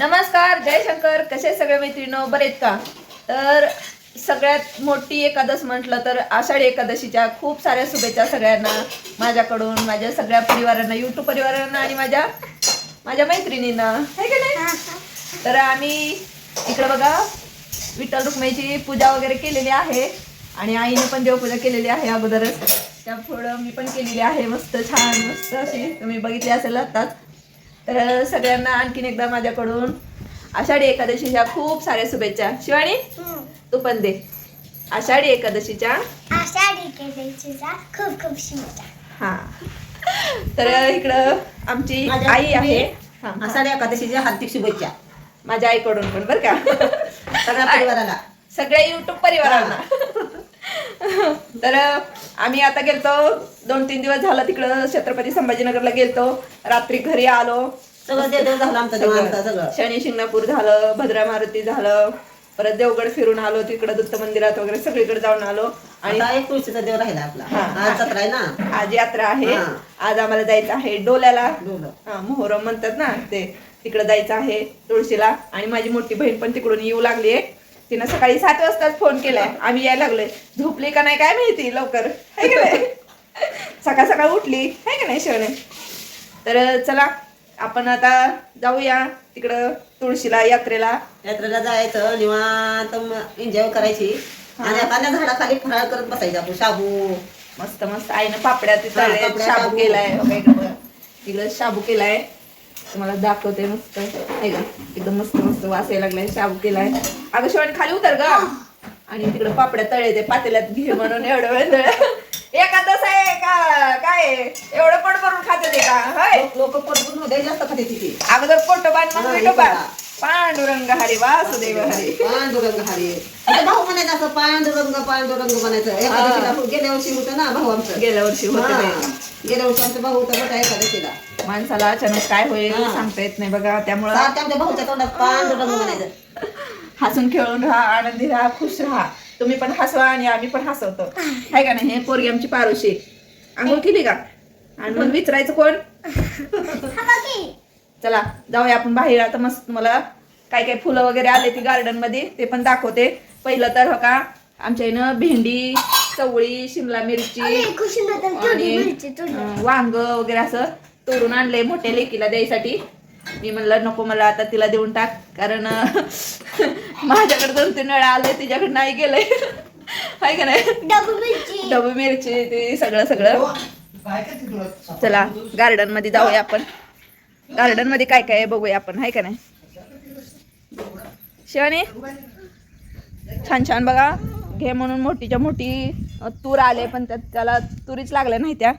नमस्कार जय शंकर. कसे सगळे मैत्रिणीनो? बरेत का? तर सगळ्यात मोठी एकादश म्हटलं तर आषाढी एकादशीच्या खूप साऱ्या शुभेच्छा सगळ्यांना माझ्याकडून माझ्या सगळ्या परिवारांना युट्यूब परिवारांना आणि माझ्या माझ्या मैत्रिणींना. है का नाही? तर आम्ही इकडं बघा विठ्ठल रुक्माईची पूजा वगैरे केलेली आहे आणि आईने पण देवपूजा केलेली आहे अगोदरच. त्यापुढं मी पण केलेली आहे. मस्त छान मस्त अशी तुम्ही बघितली असेल आत्ताच. तर सगळ्यांना आणखीन एकदा माझ्याकडून आषाढी एकादशीच्या खूप साऱ्या शुभेच्छा. शिवानी तू पण दे. आषाढी एकादशीच्या. आषाढी खूप खूप शुभेच्छा. हा. तर इकडं आमची आई आहे. हा, आषाढी एकादशीच्या हार्दिक शुभेच्छा. माझ्या आईकडून पण बरं का? सगळ्या परिवाराला. सगळ्या युट्यूब परिवारांना तर आम्ही आता गेलतो. दोन तीन दिवस झालं तिकडं छत्रपती संभाजीनगरला गेलतो. रात्री घरी आलो. सगळं ते झालं आमचं निवांत सगळं. शनी शिंगणापूर झालं भद्रा मारुती झालं. परत देवगड फिरून आलो तिकडं दत्त मंदिरात वगैरे सगळीकडे जाऊन आलो. आणि आता एक तुळशीचा देव राहिला आपला. आज जत्रा आहे ना? आज यात्रा आहे. हा. आज आम्हाला जायचं आहे डोल्याला. डोलं. हा मोहरम म्हणतात ना ते. तिकडे जायचं आहे तुळशीला. आणि माझी मोठी बहीण पण तिकडून येऊ लागली आहे तिनं सकाळी सात वाजताच फोन केलाय. आम्ही यायला लागलोय. झोपली का नाही काय माहिती लवकर. का नाही? सकाळ सकाळ उठली. है का नाही शिवने? तर चला आपण आता जाऊया तिकडं तुळशीला यात्रेला. यात्रेला जायचं निवांत एन्जॉय करायची. आणि एखाद्या झाडाखाली फराळ करत बसायचं आपण. शाबू. मस्त मस्त. आईनं पापड्या तिथं शाबू. केलाय. इकडं शाबू केलाय. तुम्हाला दाखवते मस्त. आहे का एकदम मस्त मस्त वास यायला लागलाय शाबू केलाय. अगं शिवानी खाली उतर ग. आणि तिकडं पापड्या तळे ते पातेल्यात घे म्हणून एवढं वेळ. तळ आहे का? काय? एवढं पोट भरून खाते ते का? होय. लोक पटपून मध्ये जास्त खाते तिथे अगोदर मग हा, विठोबा विठोबा. पांडुरंग हरी वासुदेव हरी. पांडुरंग हरी. भाऊ म्हणायचं असं पांडुरंग पांडुरंग म्हणायचं. गेल्या वर्षी होतं ना भाऊ आमचं. गेल्या वर्षी होतं. गेल्या वर्षी आमचा भाऊ होता एकादशीला माणसाला अचानक काय होईल. सांगता येत नाही बघा त्यामुळं सारख्या आमच्या भाऊच्या तोंडात पांडुरंग म्हणायचं हसून खेळून राहा आनंदी राहा खुश राहा. तुम्ही पण हसवा आणि आम्ही पण हसवतो. आहे का नाही? हे पोरगी आमची पारुशी. आंघोळ केली का? आणि मग विचारायचं कोण? चला जाऊया आपण बाहेर. आता मस्त तुम्हाला काय काय फुलं वगैरे आले ती गार्डनमध्ये ते पण दाखवते. पहिलं तर हो का आमच्या इथं भेंडी चवळी शिमला मिरची वांग वगैरे असं. तोडून आणलंय मोठ्या लेकीला द्यायसाठी. मी म्हणलं नको मला आता तिला देऊन टाक. कारण माझ्याकडे दोन तीन वेळा आलंय तिच्याकडे नाही गेलंय. हाय का नाही? डबू मिरची. ते सगळं सगळं. चला गार्डनमध्ये जाऊया आपण. गार्डनमध्ये काय काय बघूया आपण हाय का नाही? शिवानी छान छान बघा. घे म्हणून मोठीच्या मोठी तूर आले पण त्यात त्याला तुरीच लागल्या नाही त्या.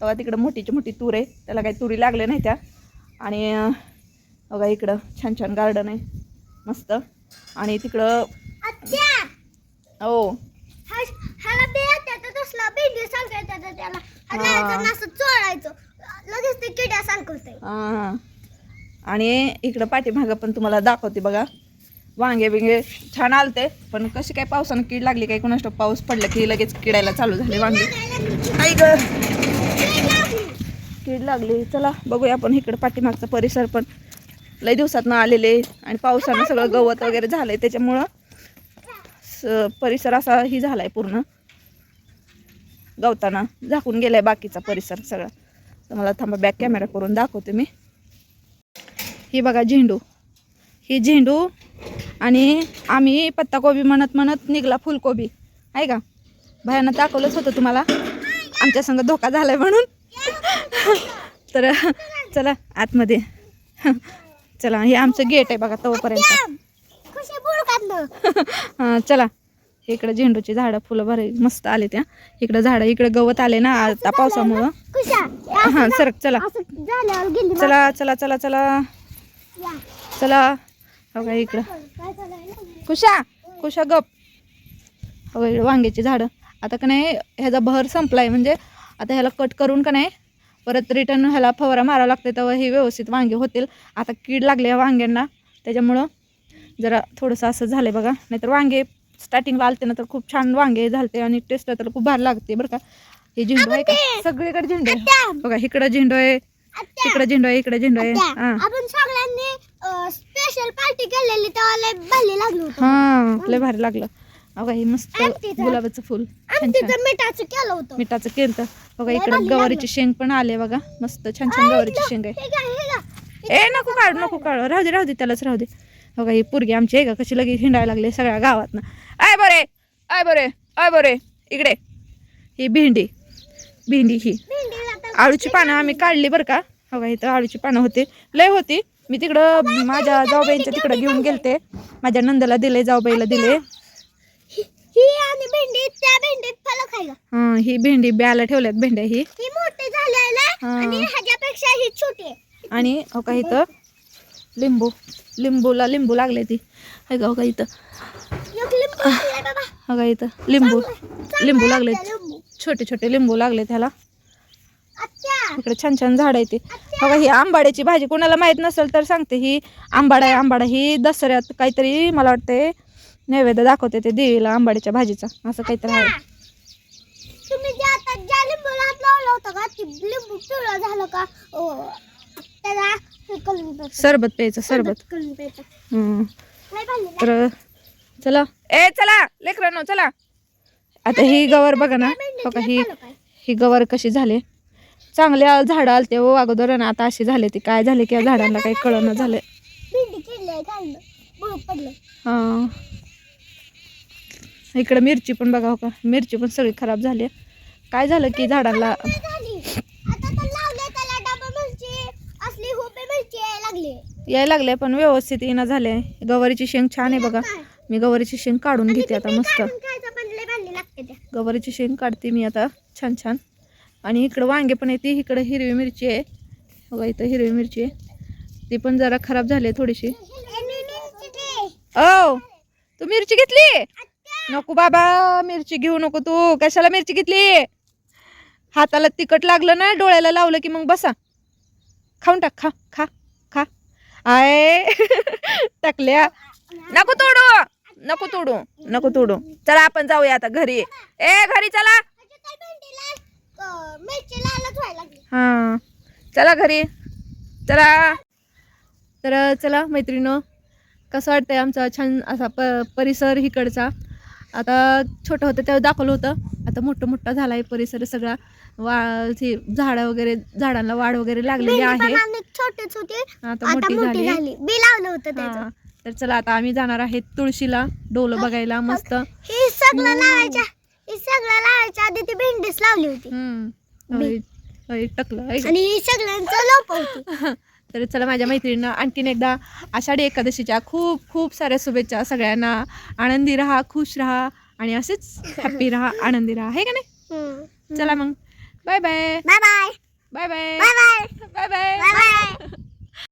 तेव्हा तिकडं मोठीची मोठी तूर आहे त्याला काही तुरी लागल्या नाही त्या. आणि बघा इकडं छान छान गार्डन आहे मस्त. आणि तिकडं हो. आणि इकडं पाठीमागं पण तुम्हाला दाखवते बघा. वांगे बिंगे छान आलते पण कशी काय पावसानं कीड लागली काय ठाऊक? पाऊस पडला की लगेच किडायला चालू झाले वांगे. कीड लागली. चला बघूया आपण इकडं पाठीमागचा परिसर पण. लय दिवसात न आलेले आणि पावसानं सगळं गवत वगैरे झालंय त्याच्यामुळं स- परिसर असा ही झालाय पूर्ण. गवताना झाकून गेलाय बाकीचा परिसर सगळा. तर मला थांबा बॅक कॅमेरा करून दाखवते मी. ही बघा झेंडू. ही झेंडू आणि आम्ही पत्ताकोबी म्हणत म्हणत निघला फुलकोबी. आहे का? भयानं दाखवलंच होतं तुम्हाला. आमच्या संग धोका झालाय म्हणून. तर चला आतमध्ये. चला हे आमचं गेट आहे बघा तोपर्यंत. चला. इकडं झेंडूची झाडं फुलं भरे मस्त आले त्या. इकडं झाडं इकडं गवत आले ना आता पावसामुळं. हां सरक चला. चला चला चला चला. चला. हो का इकडं. कुशा कुशा गप. हो इकडं वांग्याची झाडं. आता का नाही ह्याचा बहर संपलाय म्हणजे आता ह्याला कट करून का नाही परत रिटर्न ह्याला फवारा मारावा लागते तेव्हा हे व्यवस्थित वांगे होतील. आता कीड लागली या वांग्यांना त्याच्यामुळं जरा थोडंसं असं झालंय बघा. नाहीतर वांगे स्टार्टिंगला आलते ना तर खूप छान वांगे झालते आणि टेस्ट तर खूप भारी लागते बरं का. हे झेंडू आहे का? सगळीकडे झेंडू आहे. बघा इकडं झेंडू आहे तिकडं झेंडू आहे इकडं झेंडू आहे. आत्या, हां. आपण सगळ्यांनी स्पेशल पार्टी केलेली तेव्हा लय लागली हा लय भारी लागलं. अगं हे मस्त. गुलाबाचं फुल. छान छान मिठाचं केलं होतं. मिठाचं केलं बघा इकडे गवारीची. शेंग पण आले बघा. मस्त छान छान गवारीची शेंग आहे. ए नको काढ नको काढ. राहू दे राहू दे त्यालाच राहू दे. बघा ही पोरगी आमची आहे का? कशी लगेच हिंडायला लागले सगळ्या गावात ना आय बरे आय बरे आय बरे. इकडे. ही भेंडी. भेंडी ही. आळूची पानं आम्ही काढली बरं का? बघा इथं आळूची पानं होते. लय होती. मी तिकडं माझ्या जाऊबाईंच्या तिकडं घेऊन गेलते. माझ्या नंदला दिले जाऊबाईला दिले ही ही आणि भेंडी त्या भेंडीत आहे का हं, ही भेंडी ब्याला ठेवल्यात भेंड्या ही. ही मोठी झालेला हा. आणि ह्याच्यापेक्षा ही छोटी आहे. आणि हो का इथं लिंबू लिंबूला लिंबू लागले ती. हे का हो का इथं. एक लिंबू आणलाय बाबा. हो का इथं. लिंबू चांगलं लिंबू आहे लागले लिंबू. छोटे छोटे लिंबू लागले त्याला. इकडे छान छान झाड आहे ते. बघा ही आंबाड्याची भाजी कोणाला माहीत नसेल तर सांगते. ही आंबाडा आहे आंबाडा. ही दसऱ्यात काहीतरी मला वाटते नैवेद्य दाखवते ते देवीला आंबाड्याच्या भाजीचा. असं काहीतरी आहे. तुम्ही जे आता ज्या लिंबूला हात लावला होता का ती लिंबू पिवळा झालं का? ओ, त्याला हे करून प्यायचं. सरबत प्यायचं सरबत करून प्यायचं. ना? तर चला. ए चला. लेकरांनो चला. आता ही गवर बघा ना. का ही. ही गवर कशी झाले. चांगल्या झाडं आलते हो अगोदर आणि आता अशी झाले ती. काय झाले किंवा झाडांना काही कळणं झालंय. भेंडी पडलं. हा. इकडं मिरची पण बघा हो का. मिरची पण सगळी खराब झाली. काय झालं की झाडांना मिरची. यायला लागली पण व्यवस्थित येणं झाले गवारीची शेंग छान आहे बघा. मी गवारीची शेंग काढून घेते आता मस्त. गवारीची शेंग काढते मी आता छान छान. आणि इकडं वांगे पण येते इकडं हिरवी मिरची आहे. बघा इथं हिरवी मिरची आहे. ती पण जरा खराब झाली थोडीशी. ओ तू मिरची घेतली? नको बाबा मिरची घेऊ नको तू. कशाला मिरची घेतली? हाताला तिखट लागलं ना डोळ्याला लावलं की मग बसा. खाऊन टाक खा खा खा. आय टाकल्या. नको तोडू नको तोडू नको तोडू. चला आपण जाऊया आता घरी. ए घरी चला. मिरची हां चला घरी. चला. तर चला मैत्रिणो कसं वाटतंय आमचा छान असा प परिसर इकडचा? आता छोटं होतं तेव्हा दाखवलं होतं. आता मोठं मोठं झाला आहे परिसर सगळा. वा हे झाडं वगैरे झाडांना वाढ वगैरे लागलेली आहे पण आणि छोटीच होती. आता आता मोठी मोठी झाली. झाली. बी लावलं होतं त्याचं. हां तर चला आता आम्ही जाणार आहे तुळशीला. डोलं बघायला मस्त. ही सगळं लावायच्या ही सगळं लावायच्या आधी ती भेंडीच लावली होती. हम्म. होय, होय, टकलं होय? आणि ही सगळ्यांचं लोप होती. तर चला माझ्या मैत्रिणींना आणखीन एकदा आषाढी एकादशीच्या खूप खूप साऱ्या शुभेच्छा सगळ्यांना. आनंदी राहा खुश राहा आणि असेच हॅपी राहा आनंदी राहा. आहे का नाही? चला मग. Bye bye bye bye bye bye bye bye bye